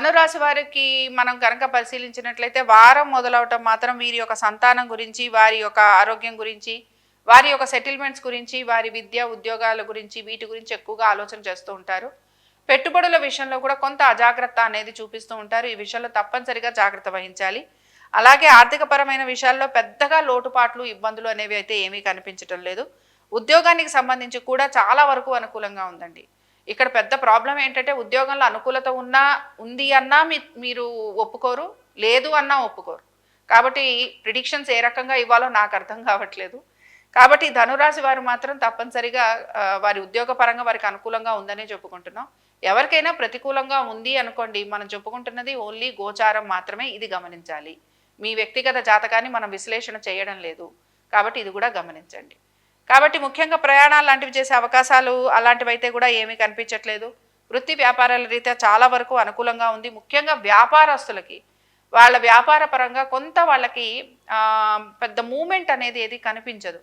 ధనురాశి వారికి మనం కనుక పరిశీలించినట్లయితే వారం మొదలవటం మాత్రం వీరి యొక్క సంతానం గురించి వారి యొక్క ఆరోగ్యం గురించి వారి యొక్క సెటిల్మెంట్స్ గురించి వారి విద్య ఉద్యోగాల గురించి వీటి గురించి ఎక్కువగా ఆలోచన చేస్తూ ఉంటారు. పెట్టుబడుల విషయంలో కూడా కొంత అజాగ్రత్త అనేది చూపిస్తూ ఉంటారు. ఈ విషయంలో తప్పనిసరిగా జాగ్రత్త వహించాలి. అలాగే ఆర్థికపరమైన విషయాల్లో పెద్దగా లోటుపాట్లు ఇబ్బందులు అనేవి అయితే ఏమీ కనిపించటం లేదు. ఉద్యోగానికి సంబంధించి కూడా చాలా వరకు అనుకూలంగా ఉందండి. ఇక్కడ పెద్ద ప్రాబ్లం ఏంటంటే ఉద్యోగంలో అనుకూలత ఉన్నా ఉంది అన్నా మీ మీరు ఒప్పుకోరు లేదు అన్నా ఒప్పుకోరు. కాబట్టి ప్రిడిక్షన్స్ ఏ రకంగా ఇవ్వాలో నాకు అర్థం కావట్లేదు. కాబట్టి ధనురాశి వారు మాత్రం తప్పనిసరిగా వారి ఉద్యోగ పరంగా వారికి అనుకూలంగా ఉందనే చెప్పుకుంటున్నాం. ఎవరికైనా ప్రతికూలంగా ఉంది అనుకోండి మనం చెప్పుకుంటున్నది ఓన్లీ గోచారం మాత్రమే ఇది గమనించాలి. మీ వ్యక్తిగత జాతకాన్ని మనం విశ్లేషణ చేయడం లేదు. కాబట్టి ఇది కూడా గమనించండి. కాబట్టి ముఖ్యంగా ప్రయాణాలు లాంటివి చేసే అవకాశాలు అలాంటివి అయితే కూడా ఏమీ కనిపించట్లేదు. వృత్తి వ్యాపారాల రీత్యా చాలా వరకు అనుకూలంగా ఉంది. ముఖ్యంగా వ్యాపారస్తులకి వాళ్ళ వ్యాపార పరంగా కొంత వాళ్ళకి పెద్ద మూమెంట్ అనేది ఏది కనిపించదు.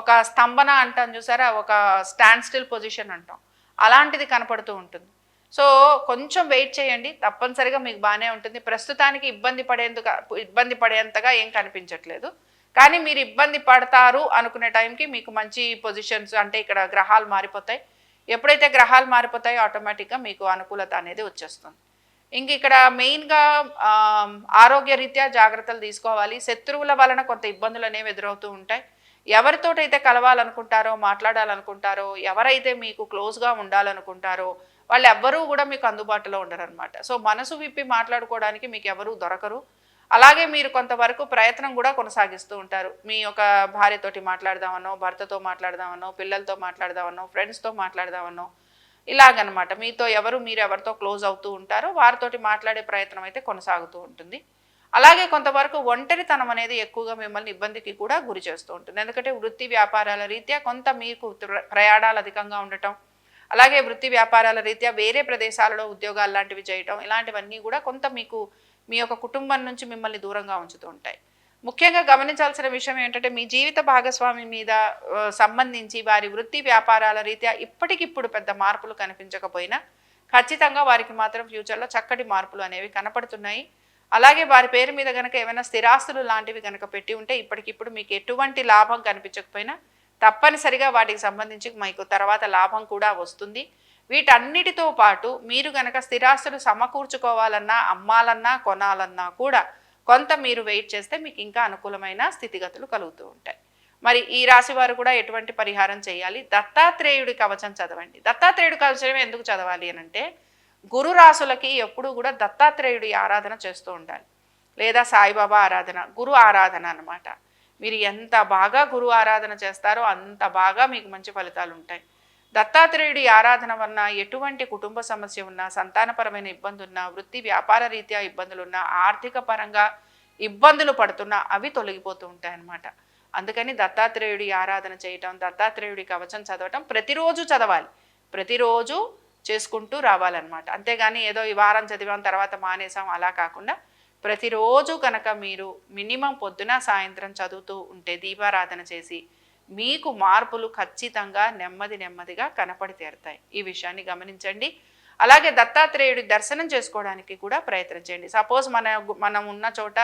ఒక స్తంభన అంటాం చూసారా? ఒక స్టాండ్ స్టిల్ పొజిషన్ అంటాం. అలాంటిది కనపడుతూ ఉంటుంది. సో కొంచెం వెయిట్ చేయండి. తప్పనిసరిగా మీకు బాగానే ఉంటుంది. ప్రస్తుతానికి ఇబ్బంది పడేందుకు ఇబ్బంది పడేంతగా ఏం కనిపించట్లేదు. కానీ మీరు ఇబ్బంది పడతారు అనుకునే టైంకి మీకు మంచి పొజిషన్స్ అంటే ఇక్కడ గ్రహాలు మారిపోతాయి. ఎప్పుడైతే గ్రహాలు మారిపోతాయో ఆటోమేటిక్గా మీకు అనుకూలత అనేది వచ్చేస్తుంది. ఇంక ఇక్కడ మెయిన్గా ఆరోగ్య రీత్యా జాగ్రత్తలు తీసుకోవాలి. శత్రువుల వలన కొంత ఇబ్బందులు అనేవి ఎదురవుతూ ఉంటాయి. ఎవరితోటైతే కలవాలనుకుంటారో మాట్లాడాలనుకుంటారో ఎవరైతే మీకు క్లోజ్గా ఉండాలనుకుంటారో వాళ్ళు ఎవ్వరూ కూడా మీకు అందుబాటులో ఉండరు అనమాట సో మనసు విప్పి మాట్లాడుకోవడానికి మీకు ఎవరూ దొరకరు. అలాగే మీరు కొంతవరకు ప్రయత్నం కూడా కొనసాగిస్తూ ఉంటారు. మీ యొక్క భార్యతోటి మాట్లాడదామనో భర్తతో మాట్లాడదామనో పిల్లలతో మాట్లాడదామనో ఫ్రెండ్స్తో మాట్లాడదామనో ఇలాగనమాట. మీతో ఎవరు మీరు ఎవరితో క్లోజ్ అవుతూ ఉంటారో వారితోటి మాట్లాడే ప్రయత్నం అయితే కొనసాగుతూ ఉంటుంది. అలాగే కొంతవరకు ఒంటరితనం అనేది ఎక్కువగా మిమ్మల్ని ఇబ్బందికి కూడా గురి చేస్తూ ఉంటుంది. ఎందుకంటే వృత్తి వ్యాపారాల రీత్యా కొంత మీకు ప్రయాణాలు అధికంగా ఉండటం అలాగే వృత్తి వ్యాపారాల రీత్యా వేరే ప్రదేశాలలో ఉద్యోగాలు లాంటివి చేయటం ఇలాంటివన్నీ కూడా కొంత మీకు మీ యొక్క కుటుంబం నుంచి మిమ్మల్ని దూరంగా ఉంచుతూ ఉంటాయి. ముఖ్యంగా గమనించాల్సిన విషయం ఏంటంటే మీ జీవిత భాగస్వామి మీద సంబంధించి వారి వృత్తి వ్యాపారాల రీత్యా ఇప్పటికిప్పుడు పెద్ద మార్పులు కనిపించకపోయినా ఖచ్చితంగా వారికి మాత్రం ఫ్యూచర్లో చక్కటి మార్పులు అనేవి కనపడుతున్నాయి. అలాగే వారి పేరు మీద కనుక ఏమైనా స్థిరాస్తులు లాంటివి కనుక పెట్టి ఉంటే ఇప్పటికిప్పుడు మీకు ఎటువంటి లాభం కనిపించకపోయినా తప్పనిసరిగా వాటికి సంబంధించి మీకు తర్వాత లాభం కూడా వస్తుంది. వీటన్నిటితో పాటు మీరు గనక స్థిరాస్తులు సమకూర్చుకోవాలన్నా అమ్మాలన్నా కొనాలన్నా కూడా కొంత మీరు వెయిట్ చేస్తే మీకు ఇంకా అనుకూలమైన స్థితిగతులు కలుగుతూ ఉంటాయి. మరి ఈ రాశి వారు కూడా ఎటువంటి పరిహారం చేయాలి? దత్తాత్రేయుడి కవచం చదవండి. దత్తాత్రేయుడి కవచం ఎందుకు చదవాలి అని అంటే గురు రాసులకి ఎప్పుడూ కూడా దత్తాత్రేయుడి ఆరాధన చేస్తూ ఉండాలి. లేదా సాయిబాబా ఆరాధన గురు ఆరాధన అనమాట మీరు ఎంత బాగా గురువు ఆరాధన చేస్తారో అంత బాగా మీకు మంచి ఫలితాలు ఉంటాయి. దత్తాత్రేయుడి ఆరాధన వలన ఎటువంటి కుటుంబ సమస్య ఉన్నా సంతానపరమైన ఇబ్బంది ఉన్నా వృత్తి వ్యాపార రీత్యా ఇబ్బందులు ఉన్నా ఆర్థిక పరంగా ఇబ్బందులు పడుతున్నా అవి తొలగిపోతూ ఉంటాయన్నమాట. అందుకని దత్తాత్రేయుడి ఆరాధన చేయటం దత్తాత్రేయుడి కవచం చదవటం ప్రతిరోజు చదవాలి. ప్రతిరోజు చేసుకుంటూ రావాలన్నమాట. అంతేగాని ఏదో ఈ వారం చదివాం తర్వాత మానేసాం అలా కాకుండా ప్రతిరోజు కనుక మీరు మినిమం పొద్దున సాయంత్రం చదువుతూ ఉంటే దీపారాధన చేసి మీకు మార్పులు ఖచ్చితంగా నెమ్మది నెమ్మదిగా కనపడి తీరుతాయి. ఈ విషయాన్ని గమనించండి. అలాగే దత్తాత్రేయుడి దర్శనం చేసుకోవడానికి కూడా ప్రయత్నం చేయండి. సపోజ్ మన మనం ఉన్న చోట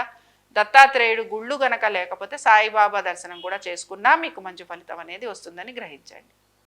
దత్తాత్రేయుడు గుళ్ళు గనక లేకపోతే సాయిబాబా దర్శనం కూడా చేసుకున్నా మీకు మంచి ఫలితం అనేది వస్తుందని గ్రహించండి.